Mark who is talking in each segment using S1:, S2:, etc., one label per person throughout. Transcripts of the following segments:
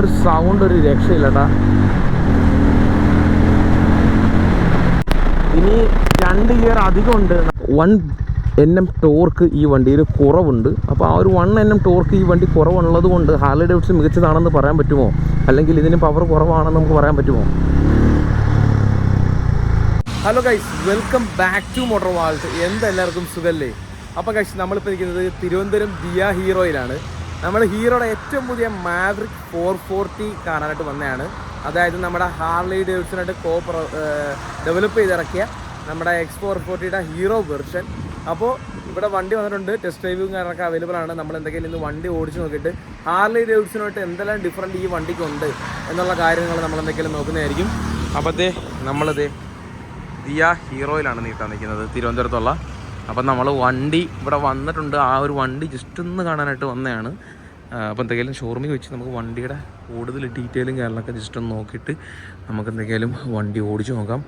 S1: ഒരു സൗണ്ട് ഒരു രക്ഷയില്ലട്ടാ. ഇനി രണ്ട് ഇയർ അധികമുണ്ട് വൺ എൻ എം ടോർക്ക് ഈ വണ്ടിയിൽ കുറവുണ്ട്. അപ്പോൾ ആ ഒരു വൺ എൻ എം ടോർക്ക് ഈ വണ്ടി കുറവുള്ളത് കൊണ്ട് ഹാർലി ഡേവിഡ്സൺ മികച്ചതാണെന്ന് പറയാൻ പറ്റുമോ? അല്ലെങ്കിൽ ഇതിന് പവർ കുറവാണെന്ന് നമുക്ക് പറയാൻ പറ്റുമോ? Hello guys welcome back to Motor Vault എന്തെല്ലാവർക്കും സുഖല്ലേ? അപ്പോൾ ഗൈസ് നമ്മളിപ്പോൾ ഇരിക്കുന്നത് തിരുവനന്തപുരം ദിയ ഹീറോയിലാണ് നമ്മൾ ഹീറോയുടെ ഏറ്റവും പുതിയ മാവറിക് ഫോർ ഫോർട്ടി കാണാനായിട്ട് വന്നതാണ്. അതായത് നമ്മുടെ ഹാർലി ഡേവിഡ്സനായിട്ട് കോ ഡെവലപ്പ് ചെയ്തിറക്കിയ നമ്മുടെ എക്സ് ഫോർ ഫോർട്ടിയുടെ ഹീറോ വെർഷൻ. അപ്പോൾ ഇവിടെ വണ്ടി വന്നിട്ടുണ്ട് ടെസ്റ്റ് ഡ്രൈവും കാര്യങ്ങളൊക്കെ അവൈലബിൾ ആണ്. നമ്മൾ എന്തെങ്കിലും ഇന്ന് വണ്ടി ഓടിച്ച് നോക്കിയിട്ട് ഹാർലി ഡേവിഡ്സനുമായിട്ട് എന്തെല്ലാം ഡിഫറന്റ് ഈ വണ്ടിക്കുണ്ട് എന്നുള്ള കാര്യങ്ങൾ നമ്മൾ എന്തെങ്കിലും നോക്കുന്നതായിരിക്കും. അപ്പോൾ അതേ നമ്മളതേ ദിയ ഹീറോയിലാണ് നീട്ടാൻ നിൽക്കുന്നത് തിരുവനന്തപുരത്തുള്ള. അപ്പം നമ്മൾ വണ്ടി ഇവിടെ വന്നിട്ടുണ്ട്. ആ ഒരു വണ്ടി ജസ്റ്റ് ഒന്ന് കാണാനായിട്ട് വന്നതാണ്. അപ്പോൾ എന്തെങ്കിലും ഷോറൂമിൽ വെച്ച് നമുക്ക് വണ്ടിയുടെ കൂടുതൽ ഡീറ്റെയിലും കാര്യങ്ങളൊക്കെ ജസ്റ്റ് ഒന്ന് നോക്കിയിട്ട് നമുക്ക് എന്തെങ്കിലും വണ്ടി ഓടിച്ചു നോക്കാം.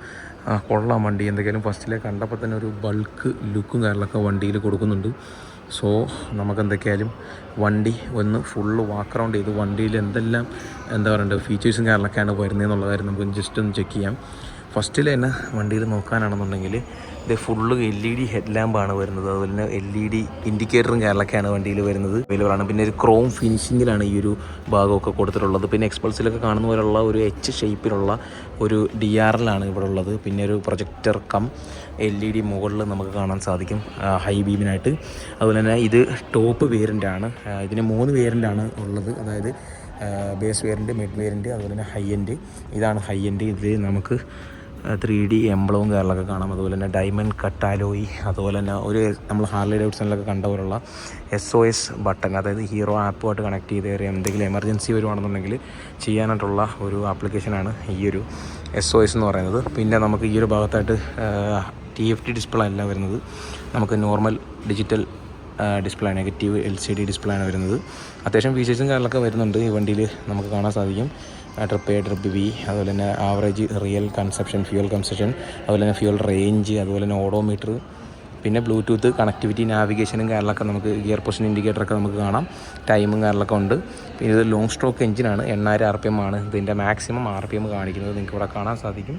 S1: കൊള്ളാം വണ്ടി. എന്തെങ്കിലും ഫസ്റ്റിലെ കണ്ടപ്പോൾ തന്നെ ഒരു ബൾക്ക് ലുക്കും കാര്യങ്ങളൊക്കെ വണ്ടിയിൽ കൊടുക്കുന്നുണ്ട്. സോ നമുക്ക് എന്തൊക്കെയായാലും വണ്ടി ഒന്ന് ഫുള്ള് വാക്ക് റൗണ്ട് ചെയ്ത് വണ്ടിയിൽ എന്തെല്ലാം എന്താ പറയണ്ടത് ഫീച്ചേഴ്സും കാര്യങ്ങളൊക്കെയാണ് വരുന്നതെന്നുള്ള കാര്യം നമുക്ക് ജസ്റ്റ് ഒന്ന് ചെക്ക് ചെയ്യാം. ഫസ്റ്റിൽ തന്നെ വണ്ടിയിൽ നോക്കാനാണെന്നുണ്ടെങ്കിൽ ഇത് full L E D head ലാമ്പാണ് വരുന്നത്. അതുപോലെ തന്നെ എൽ ഇ ഡി ഇൻഡിക്കേറ്ററും കാര്യങ്ങളൊക്കെയാണ് വണ്ടിയിൽ വരുന്നത്. അവൈലബിൾ ആണ്. പിന്നെ ഒരു ക്രോം ഫിനിഷിങ്ങിലാണ് ഈ ഒരു ഭാഗമൊക്കെ കൊടുത്തിട്ടുള്ളത്. പിന്നെ എക്സ്പൾസിലൊക്കെ കാണുന്ന പോലുള്ള ഒരു എച്ച് ഷേപ്പിലുള്ള ഒരു ഡി ആർ എല്ലാണ് ഇവിടെ ഉള്ളത്. പിന്നെ ഒരു projector cum L E D മുകളിൽ നമുക്ക് കാണാൻ സാധിക്കും ഹൈ ബീമിനായിട്ട് അതുപോലെ തന്നെ ഇത് ടോപ്പ് വേരിയന്റ് ആണ്. ഇതിന് മൂന്ന് വേരിയന്റ് ആണ് ഉള്ളത്. അതായത് ബേസ് വേരിന്റ് മിഡ് വേരിന്റ് അതുപോലെ തന്നെ ഹൈ എൻഡ് ഇതാണ് ഹൈ എൻഡ് ഇത് നമുക്ക് ത്രീ ഡി എംബ്ലവും കാര്യങ്ങളൊക്കെ കാണാം. അതുപോലെ തന്നെ ഡയമണ്ട് കട്ടാലോയി അതുപോലെ തന്നെ ഒരു നമ്മൾ ഹാർലി ഡേവിഡ്സണിലൊക്കെ കണ്ട പോലുള്ള എസ് ഒ എസ് ബട്ടൺ അതായത് ഹീറോ ആപ്പുമായിട്ട് കണക്ട് ചെയ്ത് കയറി എന്തെങ്കിലും എമർജൻസി വരുവാണെന്നുണ്ടെങ്കിൽ ചെയ്യാനായിട്ടുള്ള ഒരു ആപ്ലിക്കേഷനാണ് ഈ ഒരു എസ് ഒ എസ് എന്ന് പറയുന്നത്. പിന്നെ നമുക്ക് ഈ ഒരു ഭാഗത്തായിട്ട് ടി എഫ് ടി ഡിസ്പ്ലേ അല്ല വരുന്നത്. നമുക്ക് normal digital display negative L C D display ആണ് വരുന്നത്. അത്യാവശ്യം ഫീച്ചേഴ്സും കാര്യങ്ങളൊക്കെ വരുന്നുണ്ട്. ഈ വണ്ടിയിൽ നമുക്ക് കാണാൻ സാധിക്കും. ട്രിപ്പ് എ ട്രിപ്പ് ബി അതുപോലെ തന്നെ average real consumption fuel consumption അതുപോലെ തന്നെ ഫ്യൂൽ റേഞ്ച് അതുപോലെ തന്നെ ഓഡോമീറ്റർ പിന്നെ ബ്ലൂടൂത്ത് കണക്ടിവിറ്റി നാവിഗേഷനും കാര്യങ്ങളൊക്കെ നമുക്ക് ഗിയർ പൊസിഷൻ ഇൻഡിക്കേറ്ററൊക്കെ നമുക്ക് കാണാം. ടൈമും കാര്യങ്ങളൊക്കെ ഉണ്ട്. പിന്നെ ഇത് ലോങ് സ്ട്രോക്ക് എഞ്ചിനാണ് എണ്ണായിരം ആർ പി എം ആണ്. ഇതിന്റെ മാക്സിമം ആർ പി എം കാണിക്കുന്നത് നിങ്ങൾക്ക് ഇവിടെ കാണാൻ സാധിക്കും.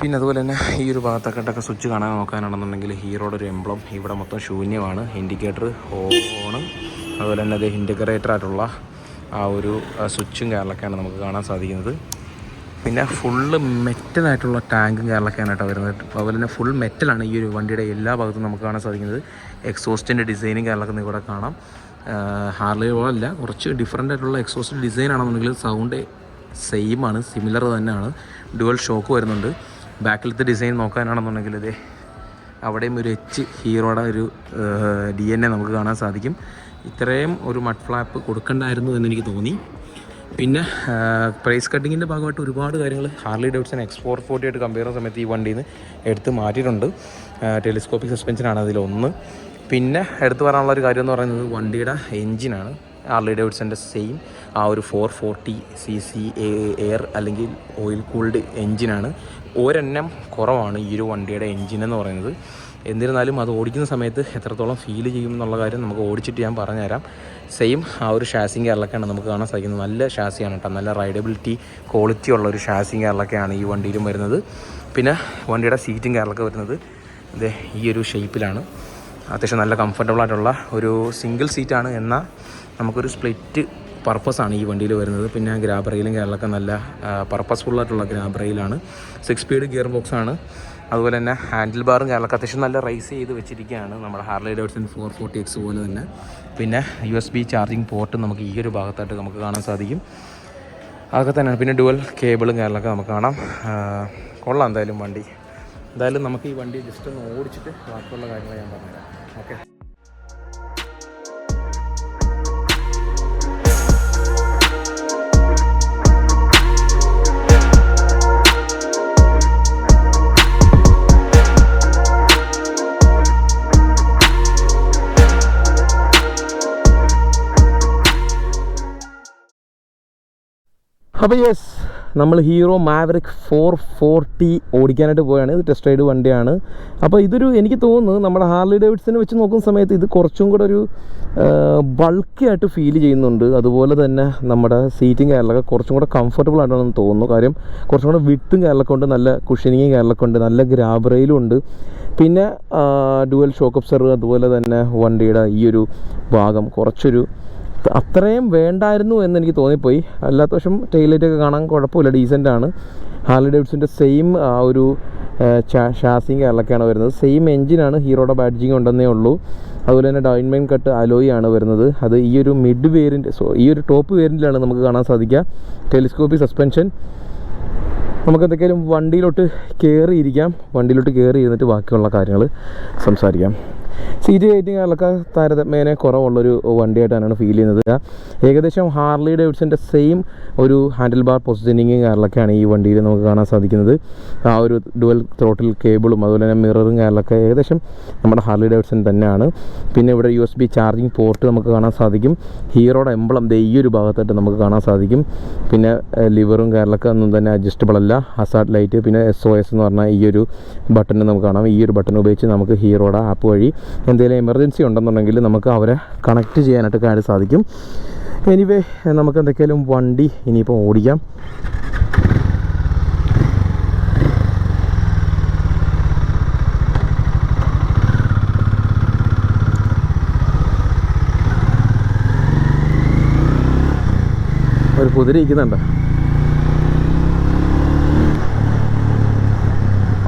S1: പിന്നെ അതുപോലെ തന്നെ ഈ ഒരു ഭാഗത്തൊക്കെ സ്വിച്ച് കാണാൻ നോക്കാനാണെന്നുണ്ടെങ്കിൽ ഹീറോയുടെ ഒരു എംബ്ലം ഇവിടെ മൊത്തം ശൂന്യമാണ്. ഇൻഡിക്കേറ്റർ ഓൺ അതുപോലെ തന്നെ അത് ഇൻഡിക്കറേറ്റർ ആയിട്ടുള്ള ആ ഒരു സ്വിച്ചും കാര്യങ്ങളൊക്കെയാണ് നമുക്ക് കാണാൻ സാധിക്കുന്നത്. പിന്നെ ഫുള്ള് മെറ്റലായിട്ടുള്ള ടാങ്കും കാര്യങ്ങളൊക്കെയാണ് വരുന്നത്. അതുപോലെ തന്നെ ഫുൾ മെറ്റലാണ് ഈ ഒരു വണ്ടിയുടെ എല്ലാ ഭാഗത്തും നമുക്ക് കാണാൻ സാധിക്കുന്നത്. എക്സോസ്റ്റിന്റെ ഡിസൈനും കാര്യങ്ങളൊക്കെ ഇവിടെ കാണാം. ഹാർലി അല്ല കുറച്ച് ഡിഫറന്റ് ആയിട്ടുള്ള എക്സോസ്റ്റ് ഡിസൈൻ ആണെന്നുണ്ടെങ്കിൽ സൗണ്ട് സെയിമാണ് സിമിലർ തന്നെയാണ്. ഡുവൽ ഷോക്ക് വരുന്നുണ്ട്. ബാക്കിലത്തെ ഡിസൈൻ നോക്കാനാണെന്നുണ്ടെങ്കിൽ ഇതേ അവിടെയും ഒരു എച്ച് ഹീറോയുടെ ഒരു ഡി എൻ എ നമുക്ക് കാണാൻ സാധിക്കും. ഇത്രയും ഒരു മഡ് ഫ്ലാപ്പ് കൊടുക്കണ്ടായിരുന്നു എന്ന് എനിക്ക് തോന്നി. പിന്നെ പ്രൈസ് കട്ടിങ്ങിന്റെ ഭാഗമായിട്ട് ഒരുപാട് കാര്യങ്ങൾ Harley Davidson X four forty ആയിട്ട് കമ്പയർ ചെയ്യുന്ന സമയത്ത് ഈ വണ്ടിയിൽ നിന്ന് എടുത്ത് മാറ്റിയിട്ടുണ്ട്. ടെലിസ്കോപ്പിക് സസ്പെൻഷനാണ് അതിലൊന്ന് പിന്നെ എടുത്തു പറയാനുള്ള ഒരു കാര്യം എന്ന് പറയുന്നത് വണ്ടിയുടെ എൻജിനാണ് ഹാർലി ഡേവിഡ്സന്റെ സെയിം ആ ഒരു four forty C C air അല്ലെങ്കിൽ ഓയിൽ കൂൾഡ് എൻജിനാണ് ഒരെണ്ണം കുറവാണ് ഈ ഒരു വണ്ടിയുടെ എൻജിൻ എന്ന് പറയുന്നത്. എന്നിരുന്നാലും അത് ഓടിക്കുന്ന സമയത്ത് എത്രത്തോളം ഫീൽ ചെയ്യും എന്നുള്ള കാര്യം നമുക്ക് ഓടിച്ചിട്ട് ഞാൻ പറഞ്ഞുതരാം. സെയിം ആ ഒരു ഷാസിങ് കേരളക്കാണ് നമുക്ക് കാണാൻ സാധിക്കുന്നത്. നല്ല ഷാസിയാണ് കേട്ടോ. നല്ല റൈഡബിലിറ്റി ക്വാളിറ്റി ഉള്ള ഒരു ഷാസിങ് കേരളക്കാണ് ഈ വണ്ടിയിലും വരുന്നത്. പിന്നെ വണ്ടിയുടെ സീറ്റും കേരളക്ക വരുന്നത്. ഇതേ ഈ ഒരു ഷേപ്പിലാണ് അത്യാവശ്യം നല്ല കംഫർട്ടബിൾ ആയിട്ടുള്ള ഒരു സിംഗിൾ സീറ്റാണ് എന്നാൽ നമുക്കൊരു സ്പ്ലിറ്റ് പർപ്പസാണ് ഈ വണ്ടിയിൽ വരുന്നത്. പിന്നെ ഗ്രാബ് റെയിലും നല്ല പർപ്പസ്ഫുൾ ആയിട്ടുള്ള ഗ്രാബ് റെയിലാണ് സിക്സ് സ്പീഡ് ഗിയർ ബോക്സാണ് അതുപോലെ തന്നെ ഹാൻഡിൽ ബാറും കാര്യങ്ങളൊക്കെ അത്യാവശ്യം നല്ല റൈസ് ചെയ്ത് വെച്ചിരിക്കുകയാണ് നമ്മുടെ Harley Davidson four forty X പോലെ തന്നെ. പിന്നെ U S B charging port നമുക്ക് ഈ ഒരു ഭാഗത്തായിട്ട് നമുക്ക് കാണാൻ സാധിക്കും. അതൊക്കെ തന്നെയാണ്. പിന്നെ ഡുവൽ കേബിളും കാര്യങ്ങളൊക്കെ നമുക്ക് കാണാം. കൊള്ളാം എന്തായാലും വണ്ടി. എന്തായാലും നമുക്ക് ഈ വണ്ടി ജസ്റ്റ് ഒന്ന് ഓടിച്ചിട്ട് ബാക്കിയുള്ള കാര്യങ്ങൾ ഞാൻ പറഞ്ഞുതരാം. ഓക്കെ അപ്പോൾ യെസ് നമ്മൾ ഹീറോ മാവറിക് ഫോർ ഫോർട്ടി ഓടിക്കാനായിട്ട് പോയാണ്. ഇത് ടെസ്റ്റ് റൈഡ് വണ്ടിയാണ്. അപ്പോൾ ഇതൊരു എനിക്ക് തോന്നുന്നു നമ്മുടെ ഹാർലി ഡേവിഡ്സിനെ വെച്ച് നോക്കുന്ന സമയത്ത് ഇത് കുറച്ചും കൂടെ ഒരു ബൾക്കി ആയിട്ട് ഫീൽ ചെയ്യുന്നുണ്ട്. അതുപോലെ തന്നെ നമ്മുടെ സീറ്റിംഗ് കാര്യങ്ങളൊക്കെ കുറച്ചും കൂടെ കംഫർട്ടബിൾ ആയിട്ടാണെന്ന് തോന്നുന്നു. കാര്യം കുറച്ചും കൂടെ വിട്ടും കാര്യങ്ങളൊക്കെ ഉണ്ട്. നല്ല കുഷനിങ്ങും കാര്യങ്ങളൊക്കെ ഉണ്ട്. നല്ല ഗ്രാബ് റെയിലും ഉണ്ട്. പിന്നെ ഡുവൽ ഷോക്ക് ഒബ്സർവ് അതുപോലെ തന്നെ വണ്ടിയുടെ ഈ ഒരു ഭാഗം കുറച്ചൊരു അത്രയും വേണ്ടായിരുന്നു എന്ന് എനിക്ക് തോന്നിപ്പോയി. അല്ലാത്ത വശം ടൈലൈറ്റൊക്കെ കാണാൻ കുഴപ്പമില്ല ഡീസന്റ് ആണ്. ഹാർലി ഡേവിഡ്സിന്റെ സെയിം ആ ഒരു ഷാസിങ് കാര്യങ്ങളൊക്കെയാണ് വരുന്നത്. സെയിം എഞ്ചിനാണ് ഹീറോയുടെ ബാഡ്ജിങ് ഉണ്ടെന്നേ ഉള്ളൂ. അതുപോലെ തന്നെ ഡൈൻമൈൻ കട്ട് അലോയി ആണ് വരുന്നത്. അത് ഈ ഒരു മിഡ് വേരിന്റെ സോ ഈ ഒരു ടോപ്പ് വേരിയന്റിലാണ് നമുക്ക് കാണാൻ സാധിക്കുക. ടെലിസ്കോപ്പി സസ്പെൻഷൻ നമുക്ക് എന്തൊക്കെയാലും വണ്ടിയിലോട്ട് കയറിയിരിക്കാം വണ്ടിയിലോട്ട് കയറി ഇരുന്നിട്ട് ബാക്കിയുള്ള കാര്യങ്ങൾ സംസാരിക്കാം. സീറ്റ് ഹൈറ്റിംഗ് കാര്യങ്ങളൊക്കെ താരതമ്യേന കുറവുള്ളൊരു വണ്ടിയായിട്ടാണ് ഫീൽ ചെയ്യുന്നത്. ഏകദേശം ഹാർലി ഡേവിഡ്സിന്റെ സെയിം ഒരു ഹാൻഡിൽ ബാർ പൊസിഷനിങ് കാര്യങ്ങളൊക്കെയാണ് ഈ വണ്ടിയിൽ നമുക്ക് കാണാൻ സാധിക്കുന്നത്. ആ ഒരു ഡുവൽ ത്രോട്ടിൽ കേബിളും അതുപോലെ തന്നെ മിററും കാര്യങ്ങളൊക്കെ ഏകദേശം നമ്മുടെ ഹാർലി ഡേവിഡ്സൺ തന്നെയാണ്. പിന്നെ ഇവിടെ U S B charging port നമുക്ക് കാണാൻ സാധിക്കും. ഹീറോയുടെ എംബ്ലം ദേ ഈ ഒരു ഭാഗത്തായിട്ട് നമുക്ക് കാണാൻ സാധിക്കും. പിന്നെ ലിവറും കാര്യങ്ങളൊക്കെ ഒന്നും തന്നെ അഡ്ജസ്റ്റബിൾ അല്ല. ഹസാർഡ് ലൈറ്റ് പിന്നെ എസ് ഒ എസ് എന്ന് പറഞ്ഞാൽ ഈ ഒരു ബട്ടൺ നമുക്ക് കാണാം. ഈ ഒരു ബട്ടൺ ഉപയോഗിച്ച് നമുക്ക് ഹീറോയുടെ ആപ്പ് വഴി എന്തെങ്കിലും എമർജൻസി ഉണ്ടെന്നുണ്ടെങ്കിൽ നമുക്ക് അവരെ കണക്ട് ചെയ്യാനായിട്ട് കാര്യം സാധിക്കും. എനിവേ നമുക്ക് എന്തൊക്കെയാലും വണ്ടി ഇനിയിപ്പോൾ ഓടിക്കാം. ഒരു കുതിര ഇരിക്കുന്നുണ്ട്.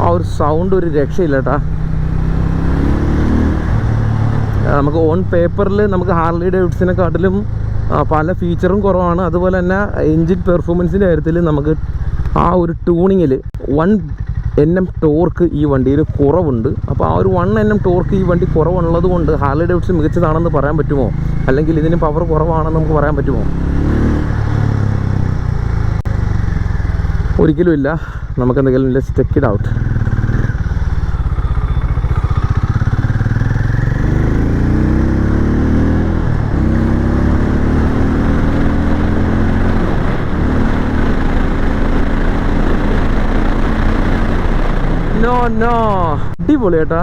S1: ആ ഒരു സൗണ്ട് ഒരു രക്ഷയില്ല കേട്ടാ നമുക്ക് ഓൺ പേപ്പറിൽ നമുക്ക് ഹാർലി ഡേവിഡ്സിനെക്കാട്ടിലും കാട്ടിലും പല ഫീച്ചറും കുറവാണ്. അതുപോലെ തന്നെ എൻജിൻ പെർഫോമൻസിന്റെ കാര്യത്തിൽ നമുക്ക് ആ ഒരു ട്യൂണിങ്ങിൽ വൺ എൻ എം ടോർക്ക് ഈ വണ്ടിയിൽ കുറവുണ്ട്. അപ്പോൾ ആ ഒരു വൺ എൻ എം ടോർക്ക് ഈ വണ്ടി കുറവുള്ളത് കൊണ്ട് ഹാർലി ഡേവിഡ്സ് മികച്ചതാണെന്ന് പറയാൻ പറ്റുമോ? അല്ലെങ്കിൽ ഇതിന് പവർ കുറവാണെന്ന് നമുക്ക് പറയാൻ പറ്റുമോ? ഒരിക്കലും ഇല്ല. നമുക്ക് എന്തെങ്കിലും let's check doubt out no അടിപൊളി ഏട്ടാ.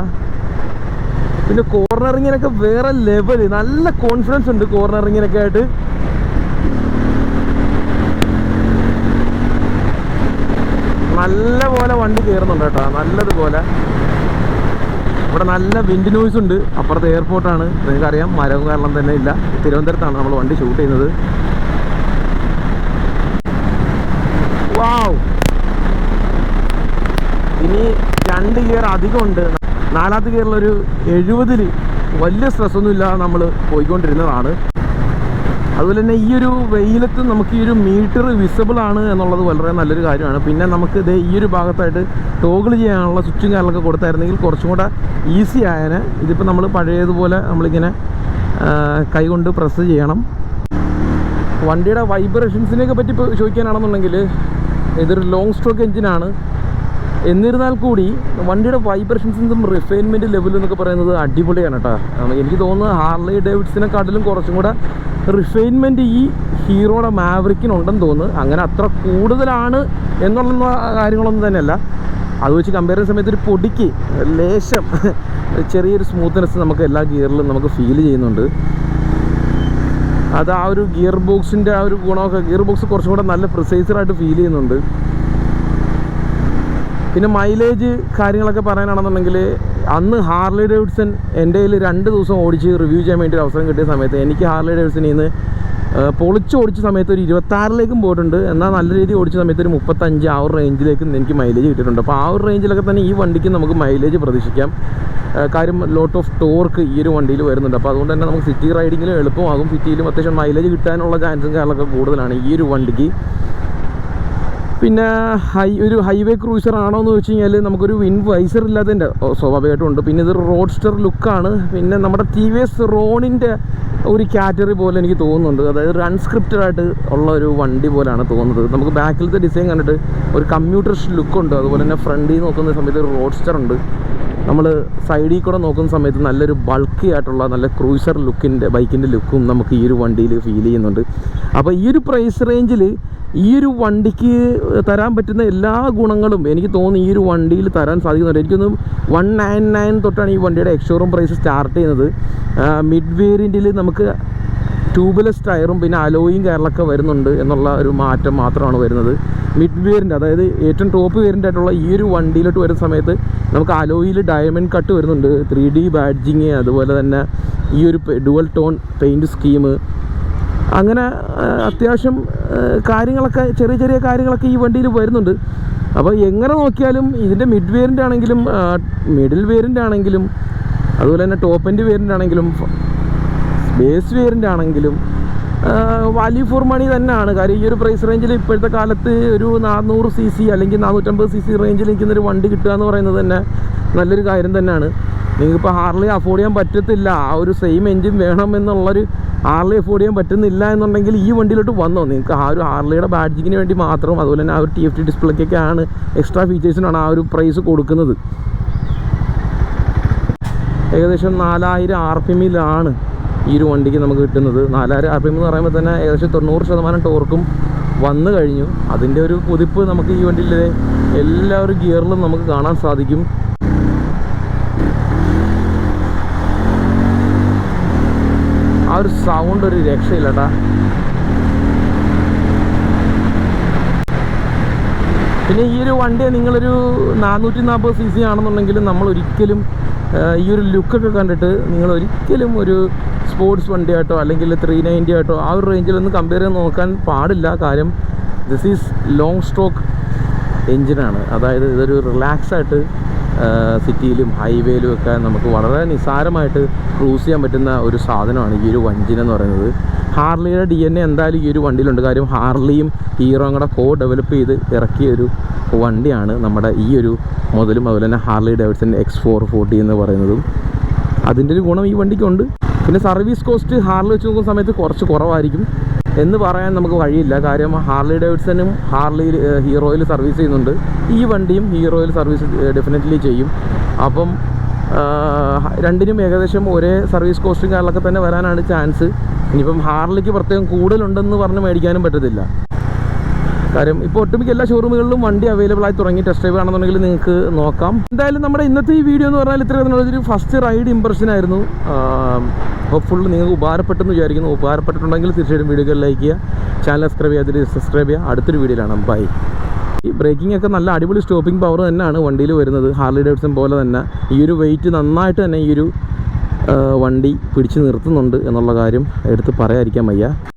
S1: പിന്നെ കോർണറിങ്ങിനൊക്കെ വേറെ ലെവൽ നല്ല കോൺഫിഡൻസ് ഉണ്ട് കോർണറിങ്ങിനൊക്കെ ആയിട്ട്. നല്ല പോലെ വണ്ടി കയറുന്നുണ്ട് കേട്ടോ നല്ലതുപോലെ. ഇവിടെ നല്ല വിൻഡ് നോയ്സ് ഉണ്ട്. അപ്പുറത്ത് എയർപോർട്ടാണ് നിങ്ങൾക്കറിയാം മരവും കാരണം തന്നെ ഇല്ല. തിരുവനന്തപുരത്താണ് നമ്മൾ വണ്ടി ഷൂട്ട് ചെയ്യുന്നത്. വാവ് ഇനി രണ്ട് ഗിയർ അധികമുണ്ട് നാലാമത്തെ ഗിയറിലൊരു എഴുപതിൽ വലിയ സ്ട്രെസ്സൊന്നുമില്ലാതെ നമ്മൾ പോയിക്കൊണ്ടിരുന്നതാണ്. അതുപോലെ തന്നെ ഈ ഒരു വെയിലത്ത് നമുക്ക് ഈ ഒരു മീറ്റർ വിസിബിൾ ആണ് എന്നുള്ളത് വളരെ നല്ലൊരു കാര്യമാണ്. പിന്നെ നമുക്ക് ഇത് ഈ ഒരു ഭാഗത്തായിട്ട് ടോഗിൾ ചെയ്യാനുള്ള സ്വിച്ചും കാര്യങ്ങളൊക്കെ കൊടുത്തായിരുന്നെങ്കിൽ കുറച്ചും കൂടെ ഈസി ആയേനെ. ഇതിപ്പോൾ നമ്മൾ പഴയതുപോലെ നമ്മളിങ്ങനെ കൈകൊണ്ട് പ്രസ് ചെയ്യണം. വണ്ടിയുടെ വൈബ്രേഷൻസിനെയൊക്കെ പറ്റി ചോദിക്കാനാണെന്നുണ്ടെങ്കിൽ ഇതൊരു ലോങ് സ്ട്രോക്ക് എഞ്ചിനാണ് എന്നിരുന്നാൽ കൂടി വണ്ടിയുടെ വൈബ്രേഷൻസും റിഫൈൻമെന്റ് ലെവലും എന്നൊക്കെ പറയുന്നത് അടിപൊളിയാണ് കേട്ടോ. എനിക്ക് തോന്നുന്നത് ഹാർലി ഡേവിഡ്സിനെക്കാട്ടിലും കുറച്ചും കൂടെ റിഫൈൻമെന്റ് ഈ ഹീറോയുടെ മാവറിക്കിനുണ്ടെന്ന് തോന്നുന്നു. അങ്ങനെ അത്ര കൂടുതലാണ് എന്നുള്ള കാര്യങ്ങളൊന്നും തന്നെയല്ല. അത് വെച്ച് കമ്പയർ ചെയ്യുന്ന സമയത്ത് ഒരു പൊടിക്ക് ലേശം ചെറിയൊരു സ്മൂത്ത്നെസ് നമുക്ക് എല്ലാ ഗിയറിലും നമുക്ക് ഫീൽ ചെയ്യുന്നുണ്ട്. അത് ആ ഒരു ഗിയർ ബോക്സിന്റെ ആ ഒരു ഗുണമൊക്കെ ഗിയർ ബോക്സ് കുറച്ചും കൂടെ നല്ല പ്രിസൈസറായിട്ട് ഫീൽ ചെയ്യുന്നുണ്ട്. പിന്നെ മൈലേജ് കാര്യങ്ങളൊക്കെ പറയാനാണെന്നുണ്ടെങ്കിൽ അന്ന് ഹാർലി ഡേവിഡ്സൺ എന്റെ കയ്യിൽ രണ്ട് ദിവസം ഓടിച്ച് റിവ്യൂ ചെയ്യാൻ വേണ്ടി ഒരു അവസരം കിട്ടിയ സമയത്ത് എനിക്ക് ഹാർലി ഡേവിഡ്സണിൽ നിന്ന് പൊളിച്ച് ഓടിച്ച സമയത്ത് ഒരു ഇരുപത്താറിലേക്കും പോയിട്ടുണ്ട്. എന്നാൽ നല്ല രീതിയിൽ ഓടിച്ച സമയത്ത് ഒരു മുപ്പത്തഞ്ച് ആ ഒരു റേഞ്ചിലേക്കും എനിക്ക് മൈലേജ് കിട്ടിയിട്ടുണ്ട്. അപ്പോൾ ആ ഒരു റേഞ്ചിലൊക്കെ തന്നെ ഈ വണ്ടിക്ക് നമുക്ക് മൈലേജ് പ്രതീക്ഷിക്കാം. കാര്യം ലോട്ട് ഓഫ് ടോർക്ക് ഈ ഒരു വണ്ടിയിൽ വരുന്നുണ്ട്. അപ്പോൾ അതുകൊണ്ട് തന്നെ നമുക്ക് സിറ്റി റൈഡിങ്ങിലും എളുപ്പമാകും. സിറ്റിയിലും അത്യാവശ്യം മൈലേജ് കിട്ടാനുള്ള ചാൻസും കാര്യങ്ങളൊക്കെ കൂടുതലാണ് ഈ ഒരു വണ്ടിക്ക്. പിന്നെ ഹൈ ഒരു ഹൈവേ ക്രൂസർ ആണോ എന്ന് വെച്ച് കഴിഞ്ഞാൽ നമുക്കൊരു വിൻ വൈസർ ഇല്ലാത്തതിന്റെ സ്വാഭാവികമായിട്ടും ഉണ്ട്. പിന്നെ ഇത് റോഡ്സ്റ്റർ ലുക്കാണ് പിന്നെ നമ്മുടെ ടി വി എസ് റോണിന്റെ ഒരു കാറ്റഗറി പോലെ എനിക്ക് തോന്നുന്നുണ്ട്. അതായത് ഒരു അൺസ്ക്രിപ്റ്റഡ് ആയിട്ട് ഉള്ള ഒരു വണ്ടി പോലെയാണ് തോന്നുന്നത്. നമുക്ക് ബാക്കിലത്തെ ഡിസൈൻ കണ്ടിട്ട് ഒരു കമ്പ്യൂട്ടർ ലുക്കുണ്ട് അതുപോലെ തന്നെ ഫ്രണ്ടിൽ നോക്കുന്ന സമയത്ത് ഒരു റോഡ്സ്റ്റർ ഉണ്ട്. നമ്മൾ സൈഡിൽ കൂടെ നോക്കുന്ന സമയത്ത് നല്ലൊരു ബൾക്കി ആയിട്ടുള്ള നല്ല ക്രൂസർ ലുക്കിന്റെ ബൈക്കിന്റെ ലുക്കും നമുക്ക് ഈ ഒരു വണ്ടിയിൽ ഫീൽ ചെയ്യുന്നുണ്ട്. അപ്പോൾ ഈ ഒരു പ്രൈസ് റേഞ്ചിൽ ഈ ഒരു വണ്ടിക്ക് തരാൻ പറ്റുന്ന എല്ലാ ഗുണങ്ങളും എനിക്ക് തോന്നുന്നു ഈ ഒരു വണ്ടിയിൽ തരാൻ സാധിക്കുന്നുണ്ട്. എനിക്കൊന്ന് വൺ നയൻ നയൻ തൊട്ടാണ് ഈ വണ്ടിയുടെ എക്സ്ഷോറൂം പ്രൈസ് സ്റ്റാർട്ട് ചെയ്യുന്നത്. മിഡ് വേരിയന്റിൽ നമുക്ക് ട്യൂബ്ലെസ് ടയറും പിന്നെ അലോയും കാര്യങ്ങളൊക്കെ വരുന്നുണ്ട് എന്നുള്ള ഒരു മാറ്റം മാത്രമാണ് വരുന്നത്. മിഡ് വേരിന്റെ അതായത് ഏറ്റവും ടോപ്പ് വേരിന്റെ ആയിട്ടുള്ള ഈ ഒരു വണ്ടിയിലോട്ട് വരുന്ന സമയത്ത് നമുക്ക് അലോയിൽ ഡയമണ്ട് കട്ട് വരുന്നുണ്ട്. ത്രീ ഡി ബാഡ്ജിങ് അതുപോലെ തന്നെ ഈ ഒരു ഡുവൽ ടോൺ പെയിന്റ് സ്കീം അങ്ങനെ അത്യാവശ്യം കാര്യങ്ങളൊക്കെ ചെറിയ ചെറിയ കാര്യങ്ങളൊക്കെ ഈ വണ്ടിയിൽ വരുന്നുണ്ട്. അപ്പോൾ എങ്ങനെ നോക്കിയാലും ഇതിന്റെ മിഡ് വേരിന്റ് ആണെങ്കിലും മിഡിൽ വേരിന്റ് ആണെങ്കിലും അതുപോലെ തന്നെ ടോപ്പ് എൻഡ് വേരിയന്റ് ആണെങ്കിലും ബേസ് വേരിന്റ് ആണെങ്കിലും വാല്യൂ ഫോർ മണി തന്നെയാണ്. കാര്യം ഈ ഒരു പ്രൈസ് റേഞ്ചിൽ ഇപ്പോഴത്തെ കാലത്ത് ഒരു നാനൂറ് സി സി അല്ലെങ്കിൽ നാനൂറ്റമ്പത് സി സി റേഞ്ചിൽ നിൽക്കുന്നൊരു വണ്ടി കിട്ടുക എന്ന് പറയുന്നത് തന്നെ നല്ലൊരു കാര്യം തന്നെയാണ്. നിങ്ങൾക്കിപ്പോൾ ഹാർലി അഫോർഡ് ചെയ്യാൻ പറ്റത്തില്ല. ആ ഒരു സെയിം എൻജിൻ വേണം എന്നുള്ളൊരു ഹാർലി അഫോർഡ് ചെയ്യാൻ പറ്റുന്നില്ല എന്നുണ്ടെങ്കിൽ ഈ വണ്ടിയിലോട്ട് വന്നോ. നിങ്ങൾക്ക് ആ ഒരു ഹാർലിയുടെ ബാഡ്ജിങ്ങിന് വേണ്ടി മാത്രം അതുപോലെ തന്നെ ആ ഒരു ടി എഫ് ടി ഡിസ്പ്ലേക്കൊക്കെയാണ് എക്സ്ട്രാ ഫീച്ചേഴ്സിനാണ് ആ ഒരു പ്രൈസ് കൊടുക്കുന്നത്. ഏകദേശം നാലായിരം ആർ പി എമ്മിലാണ് ഈ ഒരു വണ്ടിക്ക് നമുക്ക് കിട്ടുന്നത്. നാലായിരം ആർ പി എം എന്ന് പറയുമ്പോൾ തന്നെ ഏകദേശം തൊണ്ണൂറ് ശതമാനം ടോർക്കും വന്നു കഴിഞ്ഞു. അതിന്റെ ഒരു കുതിപ്പ് നമുക്ക് ഈ വണ്ടിയിലെ എല്ലാ ഒരു ഗിയറിലും നമുക്ക് കാണാൻ സാധിക്കും. ഒരു സൗണ്ട് ഒരു രക്ഷയില്ലട്ടാ. പിന്നെ ഈ ഒരു വണ്ടിയെ നിങ്ങളൊരു നാനൂറ്റി നാൽപ്പത് സി സി ആണെന്നുണ്ടെങ്കിൽ നമ്മൾ ഒരിക്കലും ഈ ഒരു ലുക്കൊക്കെ കണ്ടിട്ട് നിങ്ങൾ ഒരിക്കലും ഒരു സ്പോർട്സ് വണ്ടിയായിട്ടോ അല്ലെങ്കിൽ ത്രീ നയന്റി ആയിട്ടോ ആ ഒരു റേഞ്ചിലൊന്നും കമ്പയർ ചെയ്ത് നോക്കാൻ പാടില്ല. കാര്യം ദിസ് ഈസ് ലോങ് സ്ട്രോക്ക് എഞ്ചിനാണ് അതായത് ഇതൊരു റിലാക്സ് ആയിട്ട് സിറ്റിയിലും ഹൈവേയിലും ഒക്കെ നമുക്ക് വളരെ നിസ്സാരമായിട്ട് ക്രൂസ് ചെയ്യാൻ പറ്റുന്ന ഒരു സാധനമാണ് ഈ ഒരു വഞ്ചിന എന്ന് പറയുന്നത്. ഹാർലിയുടെ ഡി എൻ എ എന്തായാലും ഈ ഒരു വണ്ടിയിലുണ്ട്. കാര്യം ഹാർലിയും ഹീറോയും കൂടെ കോ ഡെവലപ്പ് ചെയ്ത് ഇറക്കിയ ഒരു വണ്ടിയാണ് നമ്മുടെ ഈ ഒരു മുതലും അതുപോലെ തന്നെ Harley Davidson X four forty എന്ന് പറയുന്നതും. അതിന്റെ ഒരു ഗുണം ഈ വണ്ടിക്കുണ്ട്. പിന്നെ സർവീസ് കോസ്റ്റ് ഹാർലി വെച്ച് നോക്കുന്ന സമയത്ത് കുറച്ച് കുറവായിരിക്കും. എന്ന് പറയാൻ നമുക്ക് വഴിയില്ല. കാര്യം ഹാർലി ഡേവിഡ്സനും ഹാർലി ഹീറോയിൽ സർവീസ് ചെയ്യുന്നുണ്ട്. ഈ വണ്ടിയും ഹീറോയിൽ സർവീസ് ഡെഫിനറ്റ്ലി ചെയ്യും. അപ്പം രണ്ടിനും ഏകദേശം ഒരേ സർവീസ് കോസ്റ്റും കാര്യങ്ങളൊക്കെ തന്നെ വരാനാണ് ചാൻസ് ഇനിയിപ്പം ഹാർലിക്ക് പ്രത്യേകം കൂടുതലുണ്ടെന്ന് പറഞ്ഞ് മേടിക്കാനും പറ്റത്തില്ല. കാര്യം. ഇപ്പോൾ ഒട്ടുമിക്ക എല്ലാ ഷോറൂമുകളിലും വണ്ടി അവൈലബിൾ ആയി തുടങ്ങി. ടെസ്റ്റ് ഡ്രൈവ് ആണെന്നുണ്ടെങ്കിൽ നിങ്ങൾക്ക് നോക്കാം. എന്തായാലും നമ്മുടെ ഇന്നത്തെ ഈ വീഡിയോ എന്ന് പറഞ്ഞാൽ ഇത്ര ഒരു ഫസ്റ്റ് റൈഡ് ഇമ്പ്രഷൻ ആയിരുന്നു ഹോപ്പ്ഫുൾ നിങ്ങൾക്ക് ഉപകാരപ്പെട്ടെന്ന് വിചാരിക്കുന്നു. ഉപകാരപ്പെട്ടിട്ടുണ്ടെങ്കിൽ തീർച്ചയായിട്ടും വീഡിയോ ലൈക്ക് ചെയ്യുക. ചാനൽ സബ്സ്ക്രൈബ് ചെയ്യാതിൽ സബ്സ്ക്രൈബ് ചെയ്യുക. അടുത്തൊരു വീഡിയോയിലാണ് ബൈ ഈ ബ്രേക്കിംഗ് ഒക്കെ നല്ല അടിപൊളി സ്റ്റോപ്പിംഗ് പവർ തന്നെയാണ് വണ്ടിയിൽ വരുന്നത്. ഹാർലി ഡേവിഡ്സൺ പോലെ തന്നെ. ഈ ഒരു വെയിറ്റ് നന്നായിട്ട് തന്നെ ഈ ഒരു വണ്ടി പിടിച്ചു നിർത്തുന്നുണ്ട് എന്നുള്ള കാര്യം എടുത്ത് പറയാതിരിക്കാൻ വയ്യ.